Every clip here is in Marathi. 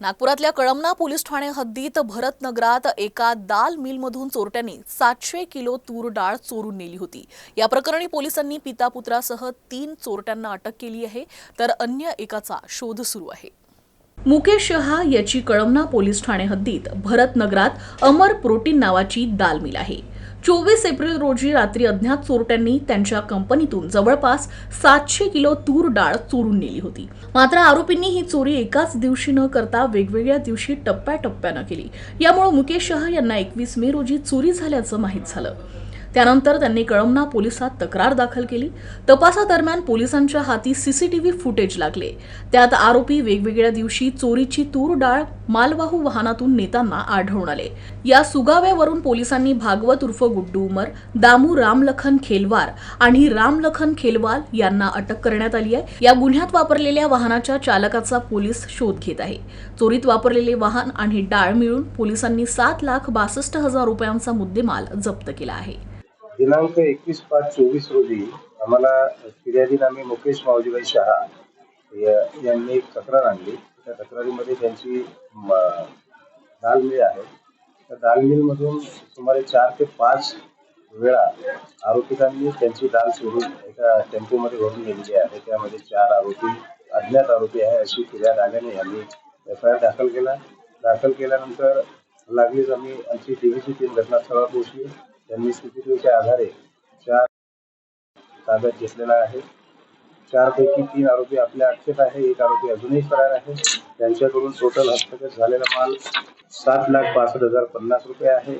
नागपुरातल्या कळमना पोलीस ठाणे हद्दीत भरतनगरात एका दाल मिलमधून चोरट्यांनी सातशे किलो तूर डाळ चोरून नेली होती. या प्रकरणी पोलिसांनी पिता पुत्रासह तीन चोरट्यांना अटक केली आहे तर अन्य एकाचा शोध सुरू आहे. मुकेश शहा याची कळमना पोलीस ठाणे हद्दीत भरतनगरात अमर प्रोटीन नावाची दाल मिल आहे. चोवीस एप्रिल रोजी रात्री अज्ञात चोरट्यांनी त्यांच्या कंपनीतून जवळपास सातशे किलो तूर डाळ चोरून नेली होती. मात्र आरोपींनी ही चोरी एकाच दिवशी न करता वेगवेगळ्या दिवशी टप्प्याटप्प्यानं केली. यामुळे मुकेश शहा यांना एकवीस मे रोजी चोरी झाल्याचं माहीत झालं. त्यानंतर त्यांनी कळमना पोलिसात तक्रार दाखल केली. तपासादरम्यान पोलिसांच्या हाती सीसीटीव्ही फुटेज लागले. त्यात आरोपी वेगवेगळ्या दिवशी चोरीची तूर डाळ मालवाहू वाहनातून नेताना आढळून आले. या सुगाव्यावरून पोलिसांनी भागवत उर्फ गुड्डू उमर दामू रामलखन खेलवार आणि रामलखन खेलवाल यांना अटक करण्यात आली आहे. या गुन्ह्यात वापरलेल्या वाहनाच्या चालकाचा पोलीस शोध घेत आहे. चोरीत वापरलेले वाहन आणि डाळ मिळून पोलिसांनी सात लाख बासष्ट हजार रुपयांचा मुद्देमाल जप्त केला आहे. दिनांक एकवीस पाच चोवीस रोजी आम्हाला फिर्यादी नामे मुकेश मावजीबाई शहा यांनी एक तक्रार आणली. त्या तक्रारीमध्ये त्यांची दाल मिल आहे. त्या दाल मिलमधून सुमारे चार ते पाच वेळा आरोपितांनी त्यांची दाल सोडून एका टेम्पोमध्ये भरून गेलेली आहे. त्यामध्ये चार आरोपी अज्ञात आरोपी आहे अशी फिर्याद आल्याने आम्ही एफ आय आर दाखल केला. दाखल केल्यानंतर लागलीच आम्ही आमची टीव्हीची टीम घटनास्थळावर पोहोचली. त्यांनी सीसीटीव्हीच्या आधारे चार ताब्यात घेतलेला आहे. चारपैकी तीन आरोपी आपल्या अटकेत आहे. एक आरोपी अजूनही फरार आहे. त्यांच्याकडून टोटल हस्तगत झालेला माल सात लाख पासष्ट हजार पन्नास रुपये आहे.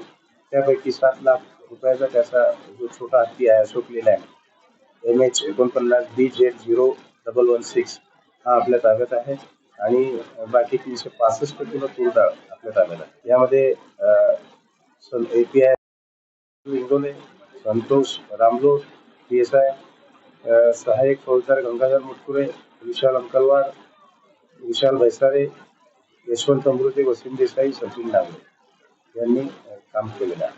त्यापैकी सात लाख रुपयाचा त्याचा जो छोटा हत्ती आहे अशोक लेलँड एम एच एकोणपन्नास B Z zero double one six हा आपल्या ताब्यात आहे. आणि बाकी तीनशे पासष्ट किलो तूर डाळ आपल्या ताब्यात आहे. यामध्ये A P I Ingole Santosh Ramlo P S I सहाय्यक फौजदार गंगाधर मुटकुरे विशाल अंकलवार विशाल भैसारे यशवंत अमृते वसीम देसाई सचिन डांगरे यांनी काम केलेलं आहे.